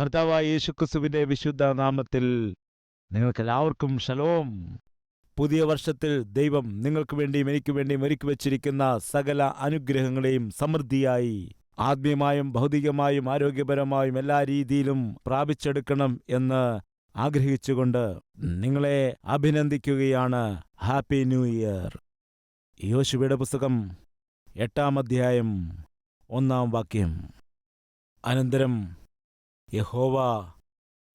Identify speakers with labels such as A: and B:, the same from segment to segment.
A: കർത്താവായ യേശുക്രിസ്തുവിന്റെ വിശുദ്ധ നാമത്തിൽ നിങ്ങൾക്കെല്ലാവർക്കും ഷലോം പുതിയ വർഷത്തിൽ ദൈവം നിങ്ങൾക്ക് വേണ്ടിയും എനിക്ക് വേണ്ടിയും ഒരുക്കി വച്ചിരിക്കുന്ന സകല അനുഗ്രഹങ്ങളെയും സമൃദ്ധിയായി ആത്മീയമായും ഭൗതികമായും ആരോഗ്യപരമായും എല്ലാ രീതിയിലും പ്രാപിച്ചെടുക്കണം എന്ന് ആഗ്രഹിച്ചുകൊണ്ട് നിങ്ങളെ അഭിനന്ദിക്കുകയാണ്. Happy new year. യോശുവയുടെ പുസ്തകം എട്ടാം അധ്യായം ഒന്നാം വാക്യം. അനന്തരം യഹോവ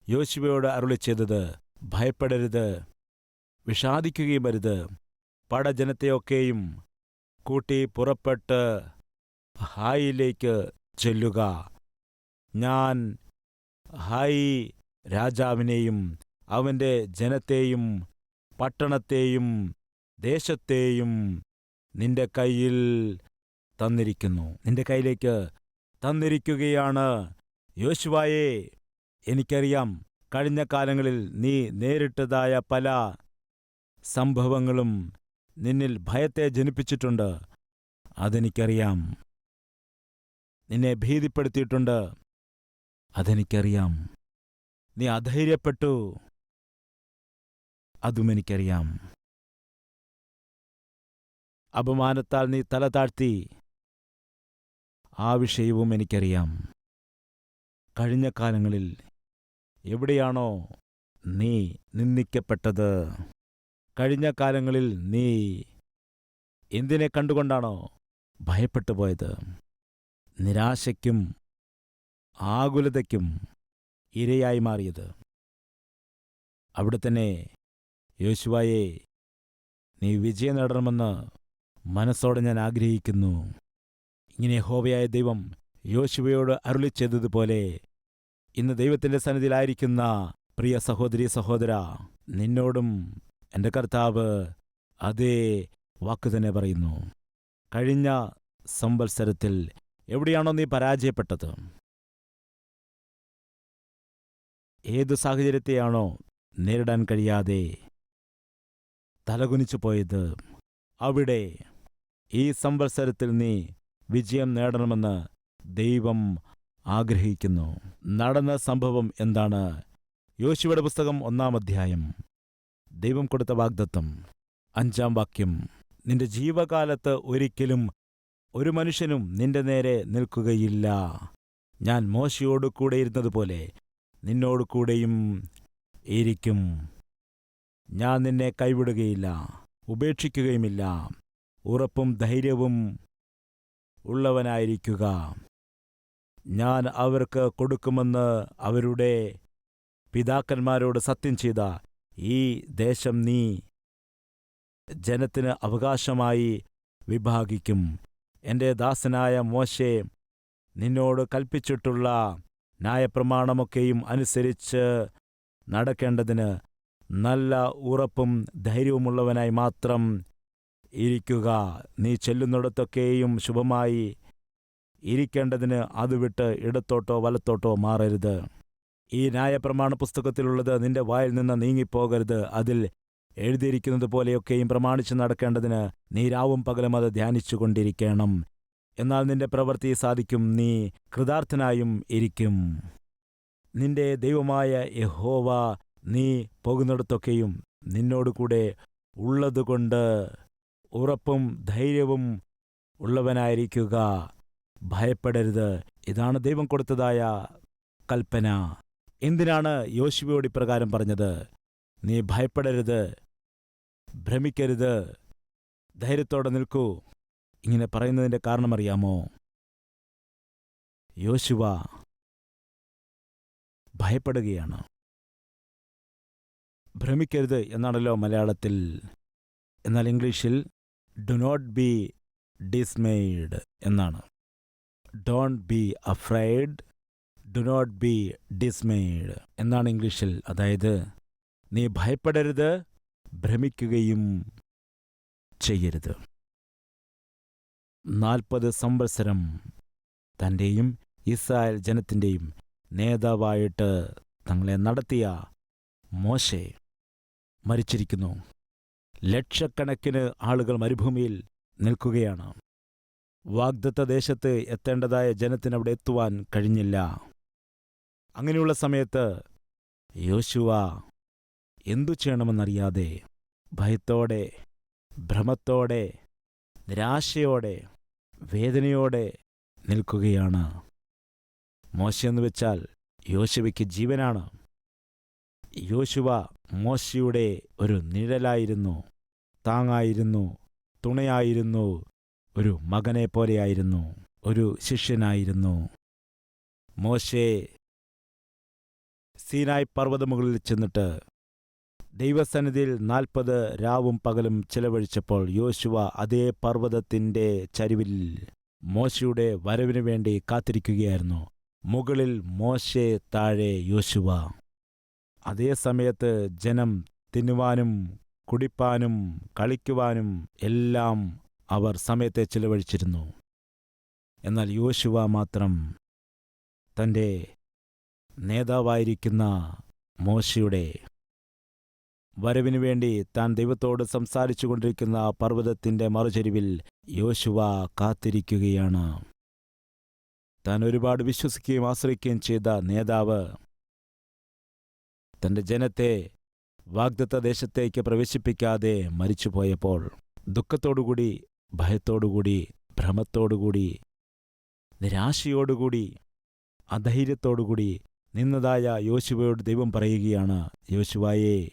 A: യോശുവയോട് അരുളി ചെയ്തത് ഭയപ്പെടരുത് വിഷാദിക്കുകയും അരുത്. പടജനത്തെയൊക്കെയും കൂട്ടി പുറപ്പെട്ട് ഹായിലേക്ക് ചെല്ലുക. ഞാൻ ഹായി രാജാവിനെയും അവന്റെ ജനത്തെയും പട്ടണത്തെയും ദേശത്തെയും നിന്റെ കയ്യിൽ തന്നിരിക്കുന്നു. നിന്റെ കയ്യിലേക്ക് തന്നിരിക്കുകയാണ് യോശുവായേ എനിക്കറിയാം കഴിഞ്ഞ കാലങ്ങളിൽ നീ നേരിട്ടതായ പല സംഭവങ്ങളും നിന്നിൽ ഭയത്തെ ജനിപ്പിച്ചിട്ടുണ്ട്. അതെനിക്കറിയാം. നിന്നെ ഭീതിപ്പെടുത്തിയിട്ടുണ്ട്. അതെനിക്കറിയാം. നീ അധൈര്യപ്പെട്ടു. അതും എനിക്കറിയാം അപമാനത്താൽ നീ തല താഴ്ത്തി. ആ വിഷയവും എനിക്കറിയാം. കഴിഞ്ഞ കാലങ്ങളിൽ എവിടെയാണോ നീ നിന്ദിക്കപ്പെട്ടത്? കഴിഞ്ഞ കാലങ്ങളിൽ നീ എന്തിനെ കണ്ടുകൊണ്ടാണോ ഭയപ്പെട്ടു പോയത് നിരാശയ്ക്കും ആകുലതയ്ക്കും ഇരയായി മാറിയത്. അവിടെ തന്നെ യോശുവായെ നീ വിജയം നേടണമെന്ന് മനസ്സോടെ ഞാൻ ആഗ്രഹിക്കുന്നു. ഇങ്ങനെ ഹോവയായ ദൈവം യോശുവയോട് അരുളി ചെയ്തതുപോലെ ഇന്ന് ദൈവത്തിന്റെ സന്നിധിയിലായിരിക്കുന്ന പ്രിയ സഹോദരി സഹോദര നിന്നോടും എന്റെ കർത്താവ് അതേ വാക്ക് തന്നെ പറയുന്നു. കഴിഞ്ഞ സംവത്സരത്തിൽ എവിടെയാണോ നീ പരാജയപ്പെട്ടത്? ഏതു സാഹചര്യത്തെയാണോ നേരിടാൻ കഴിയാതെ തലകുനിച്ചു പോയത്? അവിടെ ഈ സംവത്സരത്തിൽ നീ വിജയം നേടണമെന്ന് ദൈവം ആഗ്രഹിക്കുന്നു. നടന്ന സംഭവം എന്താണ്? യോശുവയുടെ പുസ്തകം ഒന്നാം അധ്യായം. ദൈവം കൊടുത്ത വാഗ്ദത്തം. അഞ്ചാം വാക്യം. നിന്റെ ജീവകാലത്ത് ഒരിക്കലും ഒരു മനുഷ്യനും നിന്റെ നേരെ നിൽക്കുകയില്ല. ഞാൻ മോശയോടു കൂടെ ഇരുന്നതുപോലെ നിന്നോടു കൂടെയും ഇരിക്കും. ഞാൻ നിന്നെ കൈവിടുകയില്ല ഉപേക്ഷിക്കുകയുമില്ല. ഉറപ്പും ധൈര്യവും ഉള്ളവനായിരിക്കുക. ഞാൻ അവർക്ക് കൊടുക്കുമെന്ന് അവരുടെ പിതാക്കന്മാരോട് സത്യം ചെയ്ത ഈ ദേശം നീ ജനത്തിന് അവകാശമായി വിഭാഗിക്കും. എന്റെ ദാസനായ മോശെ നിന്നോട് കൽപ്പിച്ചിട്ടുള്ള ന്യായപ്രമാണമൊക്കെയും അനുസരിച്ച് നടക്കേണ്ടതിന് നല്ല ഉറപ്പും ധൈര്യവുമുള്ളവനായി മാത്രം ഇരിക്കുക. നീ ചെല്ലുന്നിടത്തൊക്കെയും ശുഭമായി ഇരിക്കേണ്ടതിന് അത് വിട്ട് ഇടത്തോട്ടോ വലത്തോട്ടോ മാറരുത്. ഈ ന്യായപ്രമാണ പുസ്തകത്തിലുള്ളത് നിന്റെ വായിൽ നിന്ന് നീങ്ങിപ്പോകരുത്. അതിൽ എഴുതിയിരിക്കുന്നത് പോലെയൊക്കെയും പ്രമാണിച്ചു നടക്കേണ്ടതിന് നീ രാവും പകലും അത് ധ്യാനിച്ചുകൊണ്ടിരിക്കണം എന്നാൽ നിന്റെ പ്രവൃത്തി സാധിക്കും. നീ കൃതാർത്ഥനായും ഇരിക്കും. നിന്റെ ദൈവമായ യഹോവ നീ പോകുന്നിടത്തൊക്കെയും നിന്നോടുകൂടെ ഉള്ളതുകൊണ്ട് ഉറപ്പും ധൈര്യവും ഉള്ളവനായിരിക്കുക. ഭയപ്പെടരുത്. ഇതാണ് ദൈവം കൊടുത്തതായ കൽപ്പന. എന്തിനാണ് യോശുവയോട് ഇപ്രകാരം പറഞ്ഞത്? നീ ഭയപ്പെടരുത്. ഭ്രമിക്കരുത്. ധൈര്യത്തോടെ നിൽക്കൂ. ഇങ്ങനെ പറയുന്നതിന്റെ കാരണമറിയാമോ യോശുവ ഭയപ്പെടുകയാണ്. ഭ്രമിക്കരുത് എന്നാണല്ലോ മലയാളത്തിൽ. എന്നാൽ ഇംഗ്ലീഷിൽ ഡു നോട്ട് ബി ഡിസ്മെയ്ഡ് എന്നാണ്. Don't be afraid do not be dismayed എന്നാണ് ഇംഗ്ലീഷിൽ. അതായത് നീ ഭയപ്പെടരുത് ഭ്രമിക്കുകയും ചെയ്യരുത്. നാൽപ്പത് സംവത്സരം തന്റെയും ഇസ്രായേൽ ജനത്തിന്റെയും നേതാവായിട്ട് തങ്ങളെ നടത്തിയ മോശെ മരിച്ചിരിക്കുന്നു. ലക്ഷക്കണക്കിന് ആളുകൾ മരുഭൂമിയിൽ നിൽക്കുകയാണ്. വാഗ്ദത്ത ദേശത്ത് എത്തേണ്ടതായ ജനത്തിനവിടെ എത്തുവാൻ കഴിഞ്ഞില്ല. അങ്ങനെയുള്ള സമയത്ത് യോശുവ എന്തു ചെയ്യണമെന്നറിയാതെ ഭയത്തോടെ ഭ്രമത്തോടെ നിരാശയോടെ വേദനയോടെ നിൽക്കുകയാണ്. മോശയെന്ന് വെച്ചാൽ യോശുവയ്ക്ക് ജീവനാണ്. യോശുവ മോശയുടെ ഒരു നിഴലായിരുന്നു താങ്ങായിരുന്നു തുണയായിരുന്നു ഒരു മകനെ പോലെയായിരുന്നു ഒരു ശിഷ്യനായിരുന്നു. മോശെ സീനായ് പർവതമുകളിൽ ചെന്നിട്ട് ദൈവസന്നിധിയിൽ നാൽപ്പത് രാവും പകലും ചിലവഴിച്ചപ്പോൾ യോശുവ അതേ പർവതത്തിന്റെ ചരിവിൽ മോശയുടെ വരവിനു വേണ്ടി കാത്തിരിക്കുകയായിരുന്നു. മുകളിൽ മോശെ താഴെ യോശുവ. അതേ സമയത്ത് ജനം തിന്നുവാനും കുടിപ്പാനും കളിക്കുവാനും എല്ലാം അവർ സമയത്തെ ചിലവഴിച്ചിരുന്നു. എന്നാൽ യോശുവ മാത്രം തന്റെ നേതാവായിരിക്കുന്ന മോശയുടെ വരവിനു വേണ്ടി താൻ ദൈവത്തോട് സംസാരിച്ചു കൊണ്ടിരിക്കുന്ന പർവതത്തിന്റെ മറുചരിവിൽ യോശുവ കാത്തിരിക്കുകയാണ്. താൻ ഒരുപാട് വിശ്വസിക്കുകയും ആശ്രയിക്കുകയും ചെയ്ത നേതാവ് തന്റെ ജനത്തെ വാഗ്ദത്ത ദേശത്തേക്ക് പ്രവേശിപ്പിക്കാതെ മരിച്ചുപോയപ്പോൾ ദുഃഖത്തോടുകൂടി ഭയത്തോടുകൂടി ഭ്രമത്തോടുകൂടി നിരാശയോടുകൂടി അധൈര്യത്തോടുകൂടി നിന്നതായ യോശുവയോട് ദൈവം പറയുകയാണ് യോശുവായേ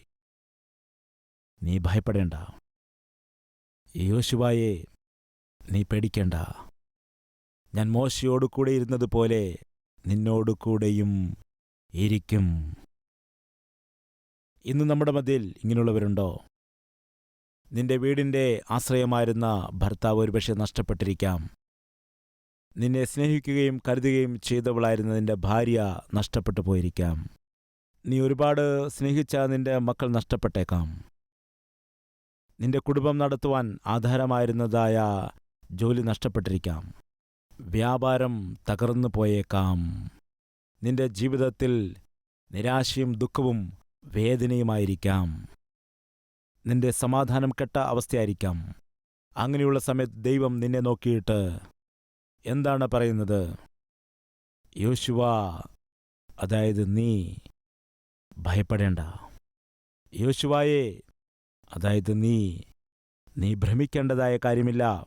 A: നീ ഭയപ്പെടേണ്ട. യോശുവായേ നീ പേടിക്കേണ്ട. ഞാൻ മോശയോടു കൂടെ ഇരുന്നതുപോലെ നിന്നോടു കൂടെയും ഇരിക്കും. ഇന്ന് നമ്മുടെ മതിൽ ഇങ്ങനെയുള്ളവരുണ്ടോ? നിന്റെ വീടിന്റെ ആശ്രയമായിരുന്ന ഭർത്താവ് ഒരുപക്ഷെ നഷ്ടപ്പെട്ടിരിക്കാം. നിന്നെ സ്നേഹിക്കുകയും കരുതുകയും ചെയ്തവളായിരുന്ന നിന്റെ ഭാര്യ നഷ്ടപ്പെട്ടു പോയിരിക്കാം. നീ ഒരുപാട് സ്നേഹിച്ച നിന്റെ മക്കൾ നഷ്ടപ്പെട്ടേക്കാം. നിന്റെ കുടുംബം നടത്തുവാൻ ആധാരമായിരുന്നതായ ജോലി നഷ്ടപ്പെട്ടിരിക്കാം. വ്യാപാരം തകർന്നു പോയേക്കാം. നിന്റെ ജീവിതത്തിൽ നിരാശയും ദുഃഖവും വേദനയുമായിരിക്കാം. നിന്റെ സമാധാനം കെട്ട അവസ്ഥയായിരിക്കാം. അങ്ങനെയുള്ള സമയത്ത് ദൈവം നിന്നെ നോക്കിയിട്ട് എന്താണ് പറയുന്നത്? യോശുവ അതായത് നീ ഭയപ്പെടേണ്ട. യോശുവായെ അതായത് നീ നീ ഭ്രമിക്കേണ്ടതായ കാര്യമില്ല.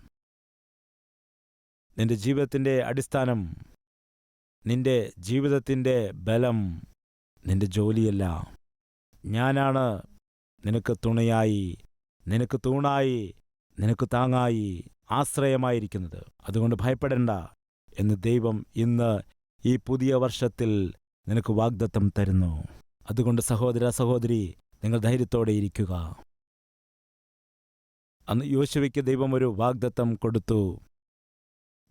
A: നിന്റെ ജീവിതത്തിന്റെ അടിസ്ഥാനം നിന്റെ ജീവിതത്തിന്റെ ബലം നിന്റെ ജോലിയല്ല. ഞാനാണ് നിനക്ക് തുണയായി നിനക്ക് തൂണായി നിനക്ക് താങ്ങായി ആശ്രയമായിരിക്കുന്നത്. അതുകൊണ്ട് ഭയപ്പെടേണ്ട എന്ന് ദൈവം ഇന്ന് ഈ പുതിയ വർഷത്തിൽ നിനക്ക് വാഗ്ദത്തം തരുന്നു. അതുകൊണ്ട് സഹോദര സഹോദരി നിങ്ങൾ ധൈര്യത്തോടെ ഇരിക്കുക. അന്ന് യോശുവയ്ക്ക് ദൈവം ഒരു വാഗ്ദത്തം കൊടുത്തു.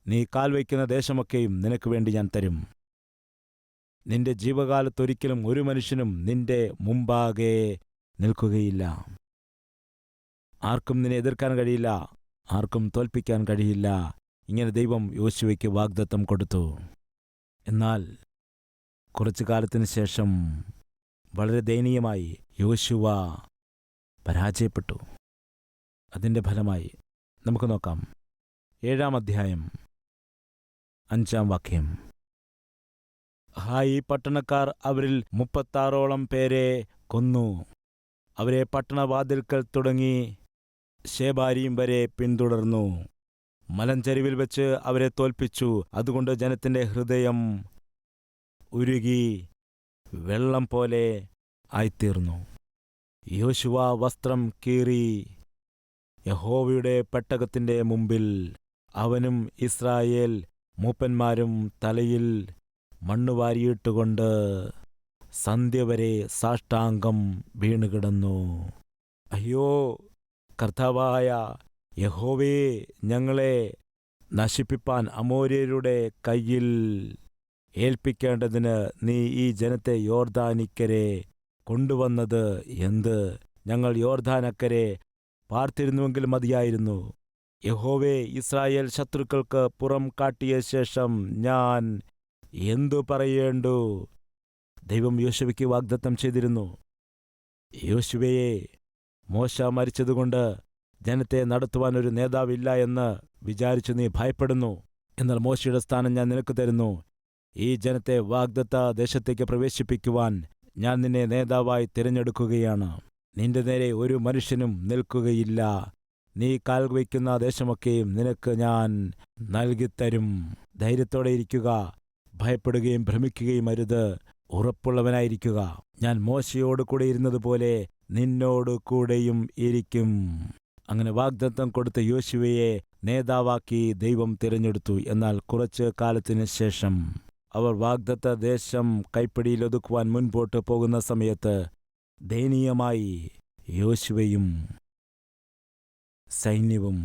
A: നീ കാൽ വയ്ക്കുന്ന ദേശമൊക്കെയും നിനക്ക് വേണ്ടി ഞാൻ തരും. നിന്റെ ജീവകാലത്തൊരിക്കലും ഒരു മനുഷ്യനും നിന്റെ മുമ്പാകെ നിൽക്കുകയില്ല. ആർക്കും നിന്നെ എതിർക്കാൻ കഴിയില്ല. ആർക്കും തോൽപ്പിക്കാൻ കഴിയില്ല. ഇങ്ങനെ ദൈവം യോശുവയ്ക്ക് വാഗ്ദത്തം കൊടുത്തു. എന്നാൽ കുറച്ചു കാലത്തിന് ശേഷം വളരെ ദയനീയമായി യോശുവ പരാജയപ്പെട്ടു. അതിന്റെ ഫലമായി നമുക്ക് നോക്കാം. ഏഴാം അധ്യായം. അഞ്ചാം വാക്യം. ഹായി പട്ടണക്കാർ അവരിൽ മുപ്പത്താറോളം പേരെ കൊന്നു. അവരെ പട്ടണവാതിൽക്കൽ തുടങ്ങി ശേബാരിയും വരെ പിന്തുടർന്നു. മലഞ്ചരിവിൽ വെച്ച് അവരെ തോൽപ്പിച്ചു. അതുകൊണ്ട് ജനത്തിന്റെ ഹൃദയം ഉരുകി വെള്ളം പോലെ ആയിത്തീർന്നു. യോശുവ വസ്ത്രം കീറി യഹോവയുടെ പെട്ടകത്തിന്റെ മുമ്പിൽ അവനും ഇസ്രായേൽ മൂപ്പന്മാരും തലയിൽ മണ്ണുവാരിയിട്ടുകൊണ്ട് സന്ധ്യ വരെ സാഷ്ടാംഗം വീണുകിടന്നു. അയ്യോ കർത്താവായ യഹോവേ ഞങ്ങളെ നശിപ്പിപ്പാൻ അമോര്യരുടെ കയ്യിൽ ഏൽപ്പിക്കേണ്ടതിന് നീ ഈ ജനത്തെ യോർദാനിക്കരെ കൊണ്ടുവന്നത് എന്ത്? ഞങ്ങൾ യോർദാനക്കരെ പാർത്തിരുന്നുവെങ്കിൽ മതിയായിരുന്നു. യഹോവേ ഇസ്രായേൽ ശത്രുക്കൾക്ക് പുറം കാട്ടിയ ശേഷം ഞാൻ എന്തു പറയേണ്ടു? ദൈവം യോശുവയ്ക്ക് വാഗ്ദത്തം ചെയ്തിരുന്നു. യോശുവയെ മോശ മരിച്ചതുകൊണ്ട് ജനത്തെ നടത്തുവാൻ ഒരു നേതാവില്ല എന്ന് വിചാരിച്ചു നീ ഭയപ്പെടുന്നു. എന്നാൽ മോശയുടെ സ്ഥാനം ഞാൻ നിനക്ക് തരുന്നു. ഈ ജനത്തെ വാഗ്ദത്ത ദേശത്തേക്ക് പ്രവേശിപ്പിക്കുവാൻ ഞാൻ നിന്നെ നേതാവായി തിരഞ്ഞെടുക്കുകയാണ്. നിന്റെ നേരെ ഒരു മനുഷ്യനും നിൽക്കുകയില്ല. നീ കാൽ വയ്ക്കുന്ന ദേശമൊക്കെയും നിനക്ക് ഞാൻ നൽകിത്തരും. ധൈര്യത്തോടെ ഇരിക്കുക. ഭയപ്പെടുകയും ഭ്രമിക്കുകയും അരുത്. ഉറപ്പുള്ളവനായിരിക്കുക. ഞാൻ മോശയോട് കൂടെ ഇരുന്നതുപോലെ നിന്നോട് കൂടെയും ഇരിക്കും. അങ്ങനെ വാഗ്ദത്തം കൊടുത്ത യോശുവയെ നേതാവാക്കി ദൈവം തിരഞ്ഞെടുത്തു. എന്നാൽ കുറച്ച് കാലത്തിന് ശേഷം അവർ വാഗ്ദത്ത ദേശം കൈപ്പിടിയിലൊതുക്കുവാൻ മുൻപോട്ട് പോകുന്ന സമയത്ത് ദയനീയമായി യോശുവയും സൈന്യവും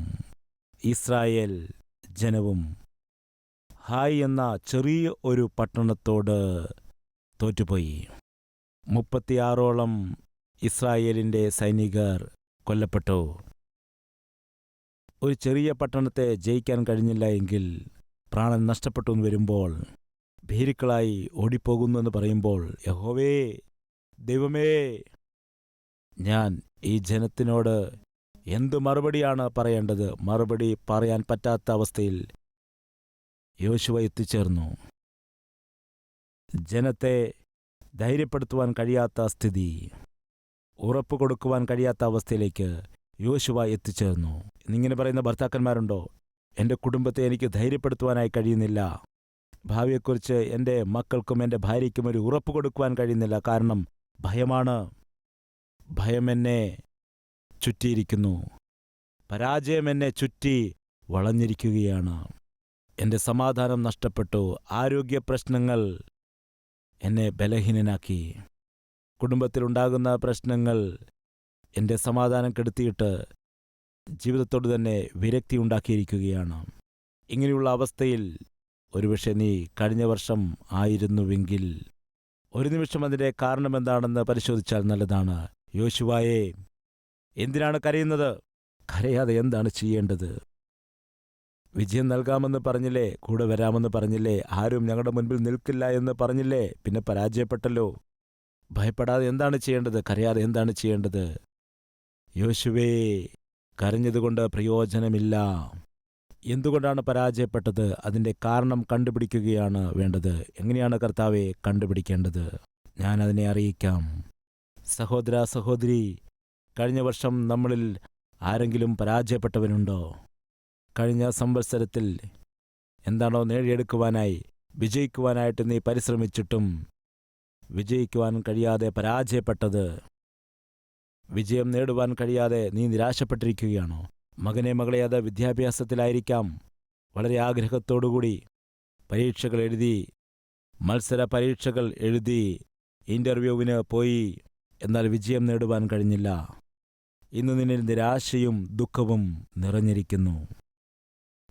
A: ഇസ്രായേൽ ജനവും ഹായ് എന്ന ചെറിയ ഒരു പട്ടണത്തോട് തോറ്റുപോയി. മുപ്പത്തിയാറോളം ഇസ്രായേലിന്റെ സൈനികർ കൊല്ലപ്പെട്ടു. ഒരു ചെറിയ പട്ടണത്തെ ജയിക്കാൻ കഴിഞ്ഞില്ല എങ്കിൽ പ്രാണൻ നഷ്ടപ്പെട്ടു എന്ന് വരുമ്പോൾ ഭീരുക്കളായി ഓടിപ്പോകുന്നു എന്ന് പറയുമ്പോൾ യഹോവേ ദൈവമേ ഞാൻ ഈ ജനത്തിനോട് എന്തു മറുപടിയാണ് പറയേണ്ടത്? മറുപടി പറയാൻ പറ്റാത്ത അവസ്ഥയിൽ യോശുവ എത്തിച്ചേർന്നു. ജനത്തെ ധൈര്യപ്പെടുത്തുവാൻ കഴിയാത്ത സ്ഥിതി ഉറപ്പ് കൊടുക്കുവാൻ കഴിയാത്ത അവസ്ഥയിലേക്ക് യോശുവ എത്തിച്ചേർന്നു. ഇന്നിങ്ങനെ പറയുന്ന ഭർത്താക്കന്മാരുണ്ടോ? എന്റെ കുടുംബത്തെ എനിക്ക് ധൈര്യപ്പെടുത്തുവാനായി കഴിയുന്നില്ല. ഭാവിയെക്കുറിച്ച് എന്റെ മക്കൾക്കും എന്റെ ഭാര്യയ്ക്കും ഒരു ഉറപ്പ് കൊടുക്കുവാൻ കഴിയുന്നില്ല. കാരണം ഭയമാണ്. ഭയം എന്നെ ചുറ്റിയിരിക്കുന്നു. പരാജയം എന്നെ ചുറ്റി വളഞ്ഞിരിക്കുകയാണ്. എന്റെ സമാധാനം നഷ്ടപ്പെട്ടു. ആരോഗ്യ പ്രശ്നങ്ങൾ എന്നെ ബലഹീനനാക്കി. കുടുംബത്തിലുണ്ടാകുന്ന പ്രശ്നങ്ങൾ എന്റെ സമാധാനം കെടുത്തിയിട്ട് ജീവിതത്തോട് തന്നെ വിരക്തി ഉണ്ടാക്കിയിരിക്കുകയാണ്. ഇങ്ങനെയുള്ള അവസ്ഥയിൽ ഒരുപക്ഷെ നീ കഴിഞ്ഞ വർഷം ആയിരുന്നുവെങ്കിൽ ഒരു നിമിഷം അതിന്റെ കാരണമെന്താണെന്ന് പരിശോധിച്ചാൽ നല്ലതാണ്. യോശുവായെ എന്തിനാണ് കരയുന്നത്? കരയാതെ എന്താണ് ചെയ്യേണ്ടത്? വിജയം നൽകാമെന്ന് പറഞ്ഞില്ലേ? കൂടെ വരാമെന്ന് പറഞ്ഞില്ലേ? ആരും ഞങ്ങളുടെ മുൻപിൽ നിൽക്കില്ല എന്ന് പറഞ്ഞില്ലേ? പിന്നെ പരാജയപ്പെട്ടല്ലോ. ഭയപ്പെടാതെ എന്താണ് ചെയ്യേണ്ടത്? കരയാതെ എന്താണ് ചെയ്യേണ്ടത്? യോശുവേ കരഞ്ഞതുകൊണ്ട് പ്രയോജനമില്ല. എന്തുകൊണ്ടാണ് പരാജയപ്പെട്ടത്? അതിന്റെ കാരണം കണ്ടുപിടിക്കുകയാണ് വേണ്ടത്. എങ്ങനെയാണ് കർത്താവെ കണ്ടുപിടിക്കേണ്ടത്? ഞാൻ അതിനെ അറിയിക്കാം. സഹോദര സഹോദരി കഴിഞ്ഞ വർഷം നമ്മളിൽ ആരെങ്കിലും പരാജയപ്പെട്ടവനുണ്ടോ? കഴിഞ്ഞ സംവത്സരത്തിൽ എന്താണോ നേടിയെടുക്കുവാനായി വിജയിക്കുവാനായിട്ട് നീ പരിശ്രമിച്ചിട്ടും വിജയിക്കുവാൻ കഴിയാതെ പരാജയപ്പെട്ടത് വിജയം നേടുവാൻ കഴിയാതെ നീ നിരാശപ്പെട്ടിരിക്കുകയാണോ? മകനെ മകളെ അത് വിദ്യാഭ്യാസത്തിലായിരിക്കാം. വളരെ ആഗ്രഹത്തോടുകൂടി പരീക്ഷകൾ എഴുതി മത്സര പരീക്ഷകൾ എഴുതി ഇന്റർവ്യൂവിന് പോയി എന്നാൽ വിജയം നേടുവാൻ കഴിഞ്ഞില്ല. ഇന്ന് നിന്നിൽ നിരാശയും ദുഃഖവും നിറഞ്ഞിരിക്കുന്നു.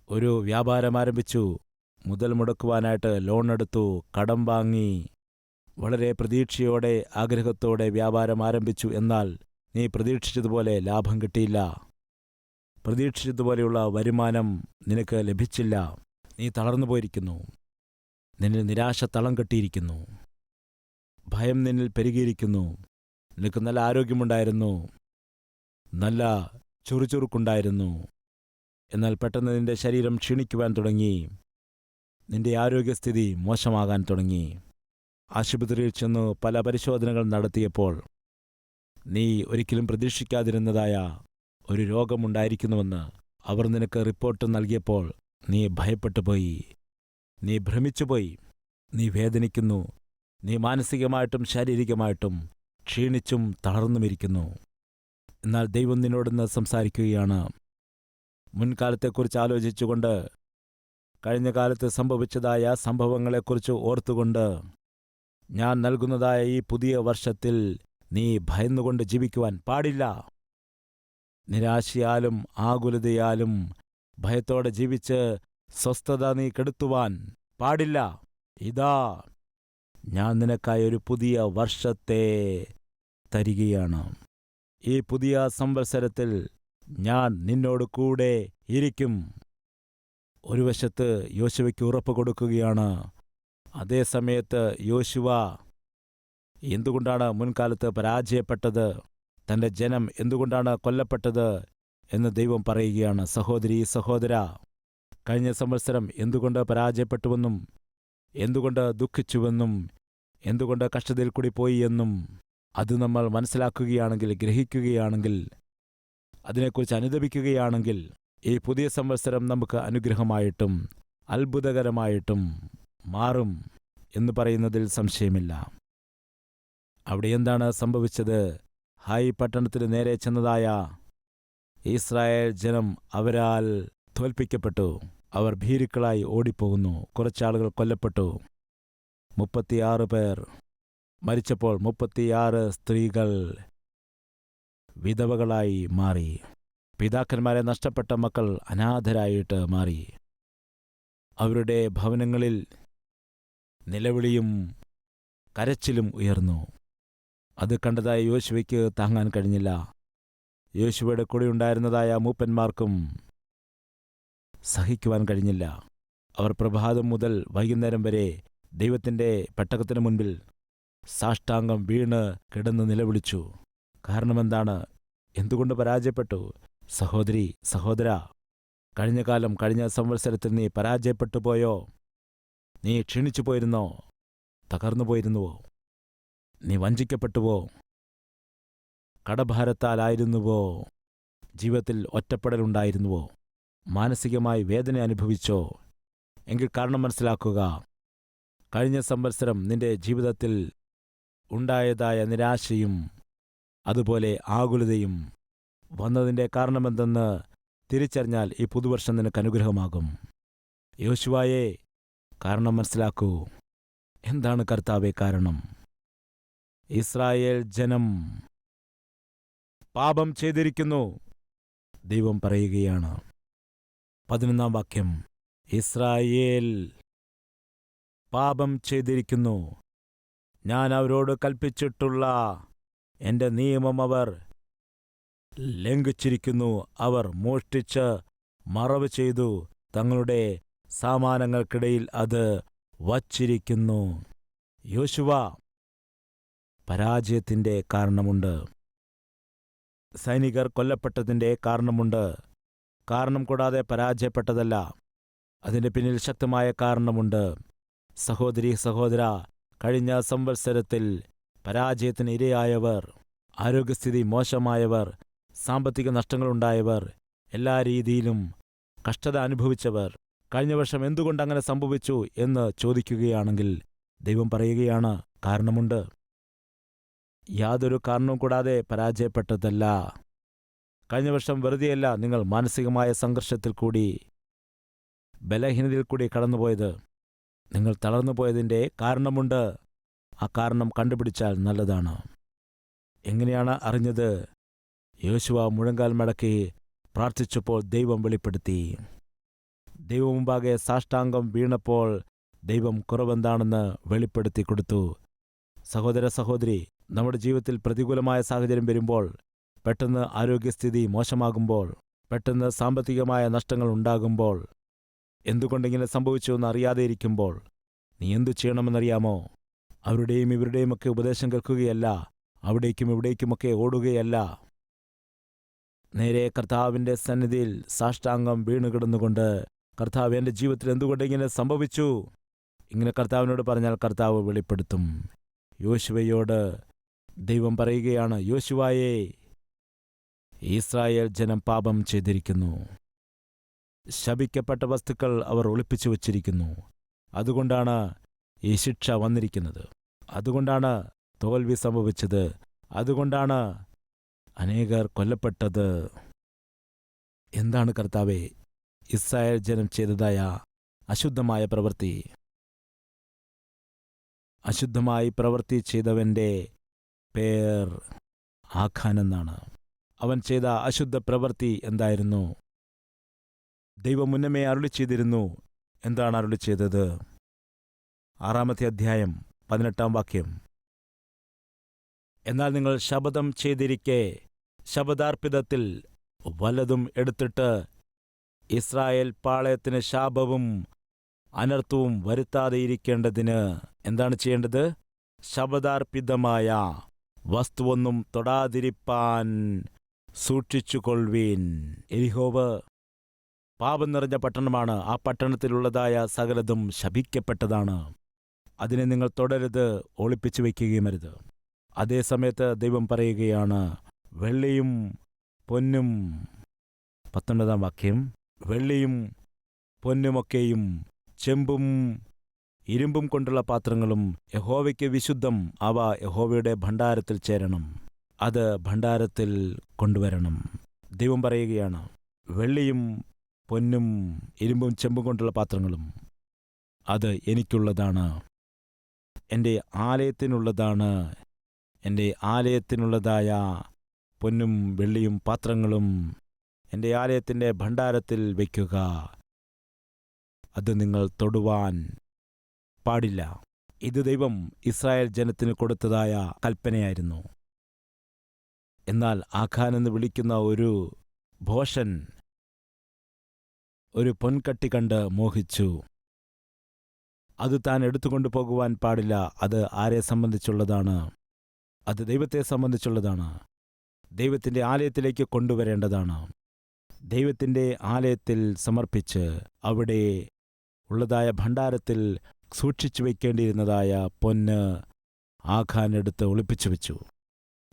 A: ഒരു വ്യാപാരം ആരംഭിച്ചു. മുതൽ മുടക്കുവാനായിട്ട് ലോൺ എടുത്തു. കടം വാങ്ങി. വളരെ പ്രതീക്ഷയോടെ ആഗ്രഹത്തോടെ വ്യാപാരം ആരംഭിച്ചു എന്നാൽ നീ പ്രതീക്ഷിച്ചതുപോലെ ലാഭം കിട്ടിയില്ല. പ്രതീക്ഷിച്ചതുപോലെയുള്ള വരുമാനം നിനക്ക് ലഭിച്ചില്ല. നീ തളർന്നു പോയിരിക്കുന്നു. നിന്നിൽ നിരാശ തളം കെട്ടിയിരിക്കുന്നു. ഭയം നിന്നിൽ പെരുകിയിരിക്കുന്നു. നിനക്ക് നല്ല ആരോഗ്യമുണ്ടായിരുന്നു. നല്ല ചുറുചുറുക്കുണ്ടായിരുന്നു. എന്നാൽ പെട്ടെന്ന് നിന്റെ ശരീരം ക്ഷീണിക്കുവാൻ തുടങ്ങി. നിന്റെ ആരോഗ്യസ്ഥിതി മോശമാകാൻ തുടങ്ങി. ആശുപത്രിയിൽ ചെന്നു പല പരിശോധനകൾ നടത്തിയപ്പോൾ നീ ഒരിക്കലും പ്രതീക്ഷിക്കാതിരുന്നതായ ഒരു രോഗമുണ്ടായിരിക്കുന്നുവെന്ന് അവർ നിനക്ക് റിപ്പോർട്ട് നൽകിയപ്പോൾ നീ ഭയപ്പെട്ടുപോയി. നീ ഭ്രമിച്ചുപോയി. നീ വേദനിക്കുന്നു. നീ മാനസികമായിട്ടും ശാരീരികമായിട്ടും ക്ഷീണിച്ചും തളർന്നുമിരിക്കുന്നു. എന്നാൽ ദൈവം നിന്നോടൊന്ന് സംസാരിക്കുകയാണ്. മുൻകാലത്തെക്കുറിച്ച് ആലോചിച്ചുകൊണ്ട് കഴിഞ്ഞ കാലത്ത് സംഭവിച്ചതായ സംഭവങ്ങളെക്കുറിച്ച് ഓർത്തുകൊണ്ട് ഞാൻ നൽകുന്നതായ ഈ പുതിയ വർഷത്തിൽ നീ ഭയന്നുകൊണ്ട് ജീവിക്കുവാൻ പാടില്ല. നിരാശയാലും ആകുലതയാലും ഭയത്തോടെ ജീവിച്ച് സ്വസ്ഥത നീ കെടുത്തുവാൻ പാടില്ല. ഇതാ ഞാൻ നിനക്കായി ഒരു പുതിയ വർഷത്തെ തരികയാണ്. ഈ പുതിയ സംവത്സരത്തിൽ ഞാൻ നിന്നോട് കൂടെ ഇരിക്കും. ഒരു വശത്ത് യോശുവയ്ക്ക് ഉറപ്പ് കൊടുക്കുകയാണ്. അതേ സമയത്ത് യോശുവ എന്തുകൊണ്ടാണ് മുൻകാലത്ത് പരാജയപ്പെട്ടത്? തന്റെ ജനം എന്തുകൊണ്ടാണ് കൊല്ലപ്പെട്ടത്? എന്ന് ദൈവം പറയുകയാണ്. സഹോദരി സഹോദര കഴിഞ്ഞ സംവത്സരം എന്തുകൊണ്ട് പരാജയപ്പെട്ടുവെന്നും എന്തുകൊണ്ട് ദുഃഖിച്ചുവെന്നും എന്തുകൊണ്ട് കഷ്ടതയിൽ കൂടി പോയി എന്നും അത് നമ്മൾ മനസ്സിലാക്കുകയാണെങ്കിൽ ഗ്രഹിക്കുകയാണെങ്കിൽ അതിനെക്കുറിച്ച് അനുദപിക്കുകയാണെങ്കിൽ ഈ പുതിയ സംവത്സരം നമുക്ക് അനുഗ്രഹമായിട്ടും അത്ഭുതകരമായിട്ടും മാറും എന്ന് പറയുന്നതിൽ സംശയമില്ല. അവിടെ എന്താണ് സംഭവിച്ചത്? ഹായ് പട്ടണത്തിന് നേരെ ചെന്നതായ ഇസ്രായേൽ ജനം അവരാൽ തോൽപ്പിക്കപ്പെട്ടു. അവർ ഭീരുക്കളായി ഓടിപ്പോകുന്നു. കുറച്ചാളുകൾ കൊല്ലപ്പെട്ടു. മുപ്പത്തിയാറ് പേർ മരിച്ചപ്പോൾ മുപ്പത്തിയാറ് സ്ത്രീകൾ വിധവകളായി മാറി. പിതാക്കന്മാരെ നഷ്ടപ്പെട്ട മക്കൾ അനാഥരായിട്ട് മാറി. അവരുടെ ഭവനങ്ങളിൽ നിലവിളിയും കരച്ചിലും ഉയർന്നു. അത് കണ്ടതായ യോശുവയ്ക്ക് താങ്ങാൻ കഴിഞ്ഞില്ല. യോശുവയുടെ കൂടെ ഉണ്ടായിരുന്നതായ മൂപ്പന്മാർക്കും സഹിക്കുവാൻ കഴിഞ്ഞില്ല. അവർ പ്രഭാതം മുതൽ വൈകുന്നേരം വരെ ദൈവത്തിന്റെ പെട്ടകത്തിന് മുൻപിൽ സാഷ്ടാംഗം വീണ് കിടന്ന് നിലവിളിച്ചു. കാരണമെന്താണ്? എന്തുകൊണ്ട് പരാജയപ്പെട്ടു? സഹോദരി സഹോദര കഴിഞ്ഞ കാലം കഴിഞ്ഞ സംവത്സരത്തിൽ നീ പരാജയപ്പെട്ടു പോയോ? നീ ക്ഷീണിച്ചു പോയിരുന്നോ? തകർന്നു പോയിരുന്നുവോ? നീ വഞ്ചിക്കപ്പെട്ടുവോ? കടഭാരത്താലായിരുന്നുവോ? ജീവിതത്തിൽ ഒറ്റപ്പെടലുണ്ടായിരുന്നുവോ? മാനസികമായി വേദന അനുഭവിച്ചോ? എങ്കിൽ കാരണം മനസ്സിലാക്കുക. കഴിഞ്ഞ സംവത്സരം നിന്റെ ജീവിതത്തിൽ ഉണ്ടായതായ നിരാശയും അതുപോലെ ആകുലതയും വന്നതിന്റെ കാരണമെന്തെന്ന് തിരിച്ചറിഞ്ഞാൽ ഈ പുതുവർഷം നിനക്ക് അനുഗ്രഹമാകും. യോശുവായെ കാരണം മനസ്സിലാക്കൂ. എന്താണ് കർത്താവെ കാരണം? ഇസ്രായേൽ ജനം പാപം ചെയ്തിരിക്കുന്നു. ദൈവം പറയുകയാണ്. പതിനൊന്നാം വാക്യം. ഇസ്രായേൽ പാപം ചെയ്തിരിക്കുന്നു. ഞാൻ അവരോട് കൽപ്പിച്ചിട്ടുള്ള എന്റെ നിയമം അവർ ലംഘിച്ചിരിക്കുന്നു. അവർ മോഷ്ടിച്ച് മറവ് ചെയ്തു. തങ്ങളുടെ സാമാനങ്ങൾക്കിടയിൽ അത് വച്ചിരിക്കുന്നു. യോശുവ പരാജയത്തിന്റെ കാരണമുണ്ട്. സൈനികർ കൊല്ലപ്പെട്ടതിന്റെ കാരണമുണ്ട്. കാരണം കൂടാതെ പരാജയപ്പെട്ടതല്ല. അതിന്റെ പിന്നിൽ ശക്തമായ കാരണമുണ്ട്. സഹോദരി സഹോദര കഴിഞ്ഞ സംവത്സരത്തിൽ പരാജയത്തിന് ഇരയായവർ ആരോഗ്യസ്ഥിതി മോശമായവർ സാമ്പത്തിക നഷ്ടങ്ങളുണ്ടായവർ എല്ലാ രീതിയിലും കഷ്ടത അനുഭവിച്ചവർ കഴിഞ്ഞ വർഷം എന്തുകൊണ്ട് അങ്ങനെ സംഭവിച്ചു എന്ന് ചോദിക്കുകയാണെങ്കിൽ ദൈവം പറയുകയാണ് കാരണമുണ്ട്. യാതൊരു കാരണവും കൂടാതെ പരാജയപ്പെട്ടതല്ല. കഴിഞ്ഞ വർഷം വെറുതെയല്ല നിങ്ങൾ മാനസികമായ സംഘർഷത്തിൽ കൂടി ബലഹീനതയിൽ കൂടി കടന്നുപോയത്. നിങ്ങൾ തളർന്നുപോയതിന്റെ കാരണമുണ്ട്. ആ കാരണം കണ്ടുപിടിച്ചാൽ നല്ലതാണ്. എങ്ങനെയാണ് അറിഞ്ഞത്? യോശുവ മുഴങ്കാൽ മടക്കി പ്രാർത്ഥിച്ചപ്പോൾ ദൈവം വെളിപ്പെടുത്തി. ദൈവം മുമ്പാകെ സാഷ്ടാംഗം വീണപ്പോൾ ദൈവം കുറവെന്താണെന്ന് വെളിപ്പെടുത്തി കൊടുത്തു. സഹോദര സഹോദരി നമ്മുടെ ജീവിതത്തിൽ പ്രതികൂലമായ സാഹചര്യം വരുമ്പോൾ പെട്ടെന്ന് ആരോഗ്യസ്ഥിതി മോശമാകുമ്പോൾ പെട്ടെന്ന് സാമ്പത്തികമായ നഷ്ടങ്ങൾ ഉണ്ടാകുമ്പോൾ എന്തുകൊണ്ടിങ്ങനെ സംഭവിച്ചു എന്ന് അറിയാതെ ഇരിക്കുമ്പോൾ നീ എന്തു ചെയ്യണമെന്നറിയാമോ? അവരുടെയും ഇവരുടെയുമൊക്കെ ഉപദേശം കേൾക്കുകയല്ല. അവിടേക്കും ഇവിടേക്കുമൊക്കെ ഓടുകയല്ല. നേരെ കർത്താവിന്റെ സന്നിധിയിൽ സാഷ്ടാംഗം വീണുകിടന്നുകൊണ്ട് കർത്താവ് എന്റെ ജീവിതത്തിൽ എന്തുകൊണ്ട് ഇങ്ങനെ സംഭവിച്ചു? ഇങ്ങനെ കർത്താവിനോട് പറഞ്ഞാൽ കർത്താവ് വെളിപ്പെടുത്തും. യോശുവയോട് ദൈവം പറയുകയാണ് യോശുവായേ ഇസ്രായേൽ ജനം പാപം ചെയ്തിരിക്കുന്നു. ശപിക്കപ്പെട്ട വസ്തുക്കൾ അവർ ഒളിപ്പിച്ചു വച്ചിരിക്കുന്നു. അതുകൊണ്ടാണ് ഈ ശിക്ഷ വന്നിരിക്കുന്നത്. അതുകൊണ്ടാണ് തോൽവി സംഭവിച്ചത്. അതുകൊണ്ടാണ് അനേകർ കൊല്ലപ്പെട്ടത്. എന്താണ് കർത്താവെ? ഇസ്രായേൽ ജനം ചെയ്തതായ അശുദ്ധമായ പ്രവൃത്തി. അശുദ്ധമായി പ്രവൃത്തി ചെയ്തവന്റെ പേർ ആഖാൻ എന്നാണ്. അവൻ ചെയ്ത അശുദ്ധ പ്രവൃത്തി എന്തായിരുന്നു? ദൈവം മുന്നമേ അരുളി ചെയ്തിരുന്നു എന്താണ് അരുളി ചെയ്തത് ആറാമത്തെ അധ്യായം പതിനെട്ടാം വാക്യം. എന്നാൽ നിങ്ങൾ ശപഥം ചെയ്തിരിക്കെ ശപദാർപ്പിതത്തിൽ വലതും എടുത്തിട്ട് ഇസ്രായേൽ പാളയത്തിന് ശാപവും അനർത്ഥവും വരുത്താതെയിരിക്കേണ്ടതിന് എന്താണ് ചെയ്യേണ്ടത്? ശപദാർപ്പിതമായ വസ്തുവൊന്നും തൊടാതിരിപ്പാൻ സൂക്ഷിച്ചുകൊള്ളുവീൻ. എരിഹോവ് പാപം നിറഞ്ഞ പട്ടണമാണ്. ആ പട്ടണത്തിലുള്ളതായ സകലതും ശപിക്കപ്പെട്ടതാണ്. അതിനെ നിങ്ങൾ തുടരുത് ഒളിപ്പിച്ചു വയ്ക്കുകയും അരുത്. അതേ സമയത്ത് ദൈവം പറയുകയാണ് വെള്ളിയും പൊന്നും പത്തൊൻപതാം വാക്യം വെള്ളിയും പൊന്നുമൊക്കെയും ചെമ്പും ഇരുമ്പും കൊണ്ടുള്ള പാത്രങ്ങളും യഹോവയ്ക്ക് വിശുദ്ധം അവ യഹോവയുടെ ഭണ്ഡാരത്തിൽ ചേരണം അത് ഭണ്ഡാരത്തിൽ കൊണ്ടുവരണം. ദൈവം പറയുകയാണ് വെള്ളിയും പൊന്നും ഇരുമ്പും ചെമ്പും കൊണ്ടുള്ള പാത്രങ്ങളും അത് എനിക്കുള്ളതാണ്. എന്റെ ആലയത്തിനുള്ളതാണ്. എന്റെ ആലയത്തിനുള്ളതായ പൊന്നും വെള്ളിയും പാത്രങ്ങളും എന്റെ ആലയത്തിന്റെ ഭണ്ഡാരത്തിൽ വയ്ക്കുക. അത് നിങ്ങൾ തൊടുവാൻ പാടില്ല. ഇത് ദൈവം ഇസ്രായേൽ ജനത്തിന് കൊടുത്തതായ കൽപ്പനയായിരുന്നു. എന്നാൽ ആഖാൻ എന്ന് വിളിക്കുന്ന ഒരു ഭോഷൻ ഒരു പൊൻകട്ടി കണ്ട് മോഹിച്ചു. അത് താൻ എടുത്തുകൊണ്ടു പോകുവാൻ പാടില്ല. അത് ആരെ സംബന്ധിച്ചുള്ളതാണ്? അത് ദൈവത്തെ സംബന്ധിച്ചുള്ളതാണ്. ദൈവത്തിന്റെ ആലയത്തിലേക്ക് കൊണ്ടുവരേണ്ടതാണ്. ദൈവത്തിന്റെ ആലയത്തിൽ സമർപ്പിച്ച് അവിടെ ഉള്ളതായ ഭണ്ഡാരത്തിൽ സൂക്ഷിച്ചു വയ്ക്കേണ്ടിയിരുന്നതായ പൊന്ന് ആഖാൻ എടുത്ത് ഒളിപ്പിച്ചു വെച്ചു.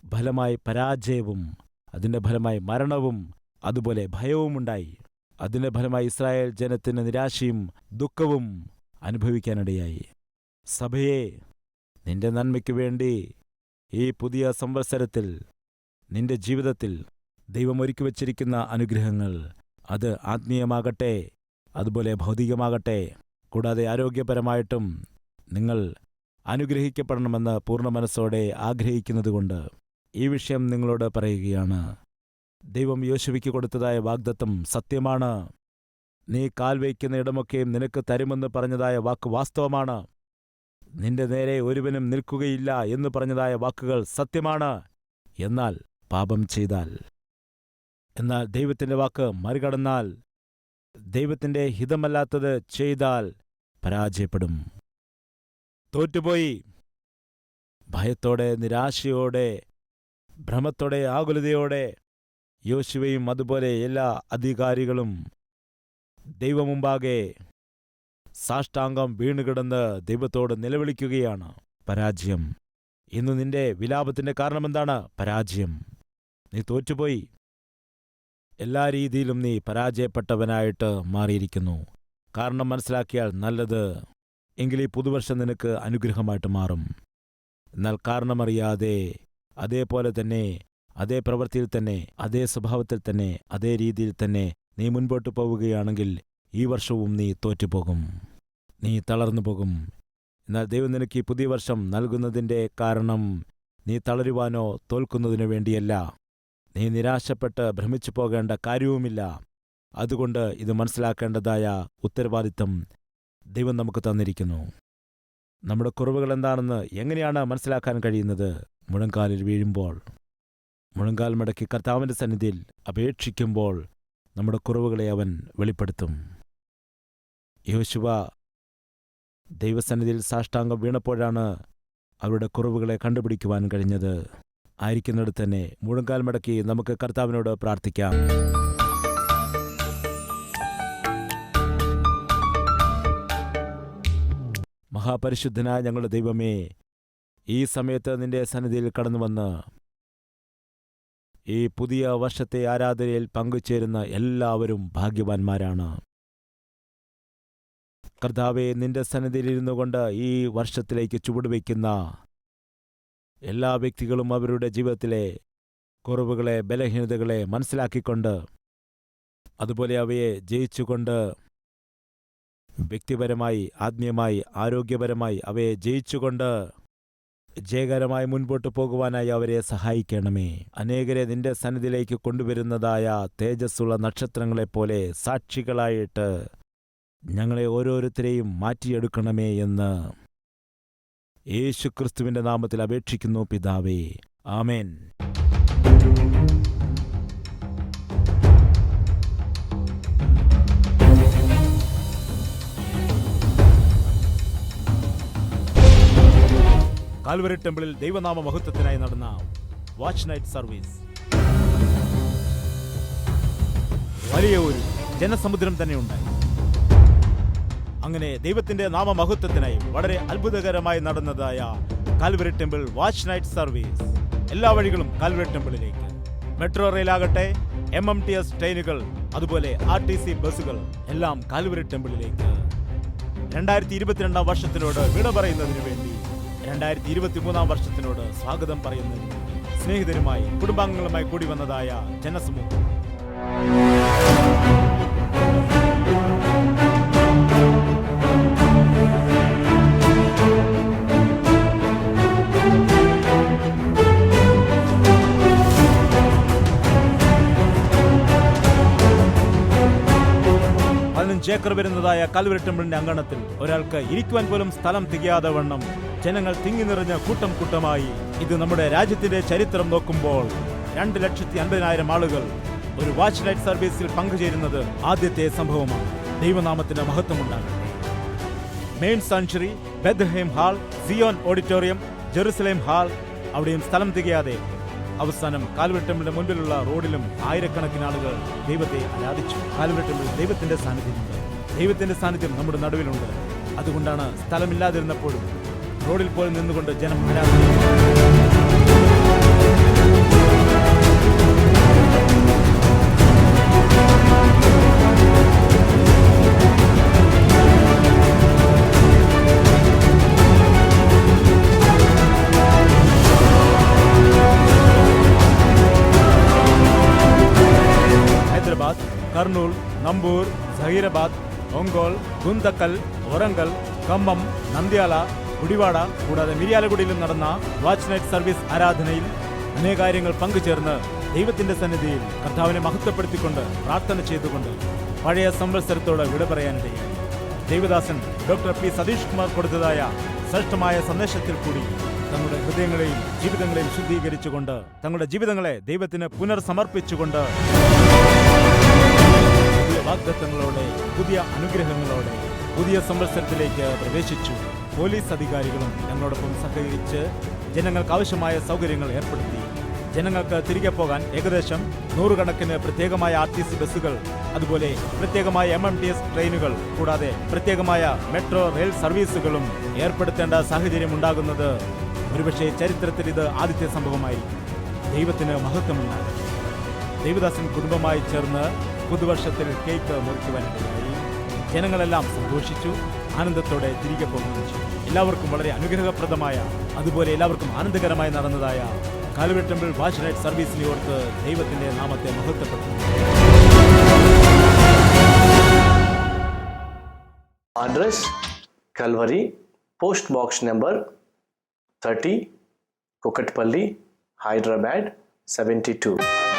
A: ഫലമായി പരാജയവും അതിന്റെ ഫലമായി മരണവും അതുപോലെ ഭയവുമുണ്ടായി. അതിന്റെ ഫലമായി ഇസ്രായേൽ ജനത്തിന് നിരാശയും ദുഃഖവും അനുഭവിക്കാനിടയായി. സഭയെ നിന്റെ നന്മയ്ക്കു വേണ്ടി ഈ പുതിയ സംവത്സരത്തിൽ നിന്റെ ജീവിതത്തിൽ ദൈവം ഒരുക്കി വച്ചിരിക്കുന്ന അനുഗ്രഹങ്ങൾ അത് ആത്മീയമാകട്ടെ അതുപോലെ ഭൗതികമാകട്ടെ കൂടാതെ ആരോഗ്യപരമായിട്ടും നിങ്ങൾ അനുഗ്രഹിക്കപ്പെടണമെന്ന് പൂർണ മനസ്സോടെ ആഗ്രഹിക്കുന്നതുകൊണ്ട് ഈ വിഷയം നിങ്ങളോട് പറയുകയാണ്. ദൈവം യോശുവയ്ക്ക് കൊടുത്തതായ വാഗ്ദത്തം സത്യമാണ്. നീ കാൽ വയ്ക്കുന്ന ഇടമൊക്കെയും നിനക്ക് തരുമെന്ന് പറഞ്ഞതായ വാക്ക് വാസ്തവമാണ്. നിന്റെ നേരെ ഒരുവനും നിൽക്കുകയില്ല എന്ന് പറഞ്ഞതായ വാക്കുകൾ സത്യമാണ്. എന്നാൽ പാപം ചെയ്താൽ? എന്നാൽ ദൈവത്തിന്റെ വാക്ക് മറികടന്നാൽ? ദൈവത്തിന്റെ ഹിതമല്ലാത്തത് ചെയ്താൽ പരാജയപ്പെടും. തോറ്റുപോയി. ഭയത്തോടെ നിരാശയോടെ ഭ്രമത്തോടെ ആകുലതയോടെ യോശുവയും അതുപോലെ എല്ലാ അധികാരികളും ദൈവമുമ്പാകെ സാഷ്ടാംഗം വീണുകിടന്ന് ദൈവത്തോട് നിലവിളിക്കുകയാണ്. പരാജയം. ഇന്ന് നിന്റെ വിലാപത്തിന്റെ കാരണമെന്താണ്? പരാജയം. നീ തോറ്റുപോയി. എല്ലാ രീതിയിലും നീ പരാജയപ്പെട്ടവനായിട്ട് മാറിയിരിക്കുന്നു. കാരണം മനസ്സിലാക്കിയാൽ നല്ലത് എങ്കിൽ ഈ പുതുവർഷം നിനക്ക് അനുഗ്രഹമായിട്ട് മാറും. എന്നാൽ കാരണമറിയാതെ അതേപോലെ തന്നെ അതേ പ്രവൃത്തിയിൽ തന്നെ അതേ സ്വഭാവത്തിൽ തന്നെ അതേ രീതിയിൽ തന്നെ നീ മുൻപോട്ട് പോവുകയാണെങ്കിൽ ഈ വർഷവും നീ തോറ്റുപോകും. നീ തളർന്നു പോകും. എന്നാൽ ദൈവം നിനക്ക് ഈ പുതിയ വർഷം നൽകുന്നതിന്റെ കാരണം നീ തളരുവാനോ തോൽക്കുന്നതിനു വേണ്ടിയല്ല. നീ നിരാശപ്പെട്ട് ഭ്രമിച്ചു പോകേണ്ട കാര്യവുമില്ല. അതുകൊണ്ട് ഇത് മനസ്സിലാക്കേണ്ടതായ ഉത്തരവാദിത്തം ദൈവം നമുക്ക് തന്നിരിക്കുന്നു. നമ്മുടെ കുറവുകൾ എന്താണെന്ന് എങ്ങനെയാണ് മനസ്സിലാക്കാൻ കഴിയുന്നത്? മുഴങ്കാലിൽ വീഴുമ്പോൾ. മുഴങ്കാൽ മടക്കി കർത്താവിന്റെ സന്നിധിയിൽ അപേക്ഷിക്കുമ്പോൾ നമ്മുടെ കുറവുകളെ അവൻ വെളിപ്പെടുത്തും. യോശുവ ദൈവസന്നിധിയിൽ സാഷ്ടാംഗം വീണപ്പോഴാണ് അവരുടെ കുറവുകളെ കണ്ടുപിടിക്കുവാൻ കഴിഞ്ഞത്. ആയിരിക്കുന്നിടത്ത് തന്നെ മുഴങ്കാൽ മടക്കി നമുക്ക് കർത്താവിനോട് പ്രാർത്ഥിക്കാം. മഹാപരിശുദ്ധനായ ഞങ്ങളുടെ ദൈവമേ ഈ സമയത്ത് നിന്റെ സന്നിധിയിൽ കടന്നുവന്ന് ഈ പുതിയ വർഷത്തെ ആരാധനയിൽ പങ്കുചേരുന്ന എല്ലാവരും ഭാഗ്യവാന്മാരാണ്. കർത്താവെ നിന്റെ സന്നിധിയിലിരുന്നു കൊണ്ട് ഈ വർഷത്തിലേക്ക് ചുവടുവയ്ക്കുന്ന എല്ലാ വ്യക്തികളും അവരുടെ ജീവിതത്തിലെ കുറവുകളെ ബലഹീനതകളെ മനസ്സിലാക്കിക്കൊണ്ട് അതുപോലെ അവയെ ജയിച്ചുകൊണ്ട് വ്യക്തിപരമായി ആത്മീയമായി ആരോഗ്യപരമായി അവയെ ജയിച്ചുകൊണ്ട് ജയകരമായി മുൻപോട്ട് പോകുവാനായി അവരെ സഹായിക്കണമേ. അനേകരെ നിന്റെ സന്നിധിയിലേക്ക് കൊണ്ടുവരുന്നതായ തേജസ്സുള്ള നക്ഷത്രങ്ങളെപ്പോലെ സാക്ഷികളായിട്ട് ഞങ്ങളെ ഓരോരുത്തരെയും മാറ്റിയെടുക്കണമേ എന്ന് യേശുക്രിസ്തുവിന്റെ നാമത്തിൽ അപേക്ഷിക്കുന്നു പിതാവേ. ആമേൻ. കാൽവരി ടെമ്പിളിൽ ദൈവനാമ മഹത്വത്തിനായി നടന്ന വാച്ച് നൈറ്റ് സർവീസ്. വലിയ ഒരു ജനസമുദ്രം തന്നെ ഉണ്ടായി അങ്ങനെ ദൈവത്തിന്റെ നാമമഹത്വത്തിനായി വളരെ അത്ഭുതകരമായി നടന്നതായ Calvary temple watch night service എല്ലാ വഴികളും കാൽവരി ടെമ്പിളിലേക്ക്. മെട്രോ റെയിലാകട്ടെ എം എം ടി എസ് ട്രെയിനുകൾ അതുപോലെ ആർ ടി സി ബസ്സുകൾ എല്ലാം കാൽവരി ടെമ്പിളിലേക്ക്. രണ്ടായിരത്തി ഇരുപത്തിരണ്ടാം വർഷത്തിനോട് വിട പറയുന്നതിന് വേണ്ടി രണ്ടായിരത്തി ഇരുപത്തി മൂന്നാം വർഷത്തിനോട് സ്വാഗതം പറയുന്നു. സ്നേഹിതരുമായി കുടുംബാംഗങ്ങളുമായി കൂടി വന്നതായ ജനസമൂഹം. ഏക്കർ വരുന്നതായ കൽവരി ടെമ്പിളിന്റെ അങ്കണത്തിൽ ഒരാൾക്ക് ഇരിക്കുവാൻ പോലും സ്ഥലം തികയാതെ വണ്ണം ജനങ്ങൾ തിങ്ങി നിറഞ്ഞ കൂട്ടം കൂട്ടമായി. ഇത് നമ്മുടെ രാജ്യത്തിന്റെ ചരിത്രം നോക്കുമ്പോൾ രണ്ട് ലക്ഷത്തി അൻപതിനായിരം ആളുകൾ ഒരു വാച്ച് ലൈറ്റ് സർവീസിൽ പങ്കുചേരുന്നത് ആദ്യത്തെ സംഭവമാണ്. ദൈവനാമത്തിന് മഹത്വമുണ്ടാകട്ടെ. Main sanctuary Bethlehem hall Zion auditorium Jerusalem hall അവിടെയും സ്ഥലം തികയാതെ അവസാനം കാൽവെട്ടമ്പിന്റെ മുൻപിലുള്ള റോഡിലും ആയിരക്കണക്കിന് ആളുകൾ ദൈവത്തെ ആരാധിച്ചു. കാൽവെട്ടമ്പിൽ ദൈവത്തിന്റെ സാന്നിധ്യമുണ്ട്. ദൈവത്തിന്റെ സാന്നിധ്യം നമ്മുടെ നടുവിലുണ്ട്. അതുകൊണ്ടാണ് സ്ഥലമില്ലാതിരുന്നപ്പോഴും റോഡിൽ പോലും നിന്നുകൊണ്ട് ജനം ആരാധിച്ചു ഹൈദരാബാദ് സഹീരാബാദ് ഒങ്കോൾ കുന്തക്കൽ ഒറങ്കൽ കമ്പം നന്ദ്യാല കുടിവാട കൂടാതെ മിരിയാലക്കുടിയിലും നടന്ന വാച്ച് നൈറ്റ് സർവീസ് ആരാധനയിൽ അനേകാര്യങ്ങൾ പങ്കുചേർന്ന് ദൈവത്തിന്റെ സന്നിധിയിൽ കർത്താവിനെ മഹത്വപ്പെടുത്തിക്കൊണ്ട് പ്രാർത്ഥന ചെയ്തുകൊണ്ട് പഴയ സംവത്സരത്തോട് വിട പറയാനിടയായി ദേവദാസൻ ഡോക്ടർ പി സതീഷ് കുമാർ കൊടുത്തതായ ശ്രേഷ്ഠമായ സന്ദേശത്തിൽ കൂടി തങ്ങളുടെ ഹൃദയങ്ങളെയും ജീവിതങ്ങളെയും ശുദ്ധീകരിച്ചുകൊണ്ട് തങ്ങളുടെ ജീവിതങ്ങളെ ദൈവത്തിന് പുനർസമർപ്പിച്ചുകൊണ്ട് വാഗ്ദത്തങ്ങളോടെ പുതിയ അനുഗ്രഹങ്ങളോടെ പുതിയ സംവത്സരത്തിലേക്ക് പ്രവേശിച്ചു. പോലീസ് അധികാരികളും ഞങ്ങളോടൊപ്പം സഹകരിച്ച് ജനങ്ങൾക്ക് ആവശ്യമായ സൗകര്യങ്ങൾ ഏർപ്പെടുത്തി. ജനങ്ങൾക്ക് തിരികെ പോകാൻ ഏകദേശം നൂറുകണക്കിന് പ്രത്യേകമായ ആർ ടി സി ബസ്സുകൾ അതുപോലെ പ്രത്യേകമായ എം എം ടി എസ് ട്രെയിനുകൾ കൂടാതെ പ്രത്യേകമായ മെട്രോ റെയിൽ സർവീസുകളും ഏർപ്പെടുത്തേണ്ട സാഹചര്യം ഉണ്ടാകുന്നത് ഒരുപക്ഷെ ചരിത്രത്തിൽ ഇത് ആദ്യത്തെ സംഭവമായി. ദൈവത്തിന് മഹത്വമുണ്ടാകും ദേവദാസൻ കുടുംബമായി ചേർന്ന് പുതുവർഷത്തിൽ കേക്ക് മുറിക്കുവാനിടയായി. ജനങ്ങളെല്ലാം സന്തോഷിച്ചു ആനന്ദത്തോടെ തിരികെ പോകുകയും ചെയ്തു എല്ലാവർക്കും വളരെ അനുഗ്രഹപ്രദമായ അതുപോലെ എല്ലാവർക്കും ആനന്ദകരമായി നടന്നതായ കാലുവെ ടെമ്പിൾ നൈറ്റ് സർവീസിനെ ഓർത്ത് ദൈവത്തിന്റെ നാമത്തെ മഹത്വപ്പെട്ടു
B: Calvary post box number thirty 30, Hyderabad seventy 72.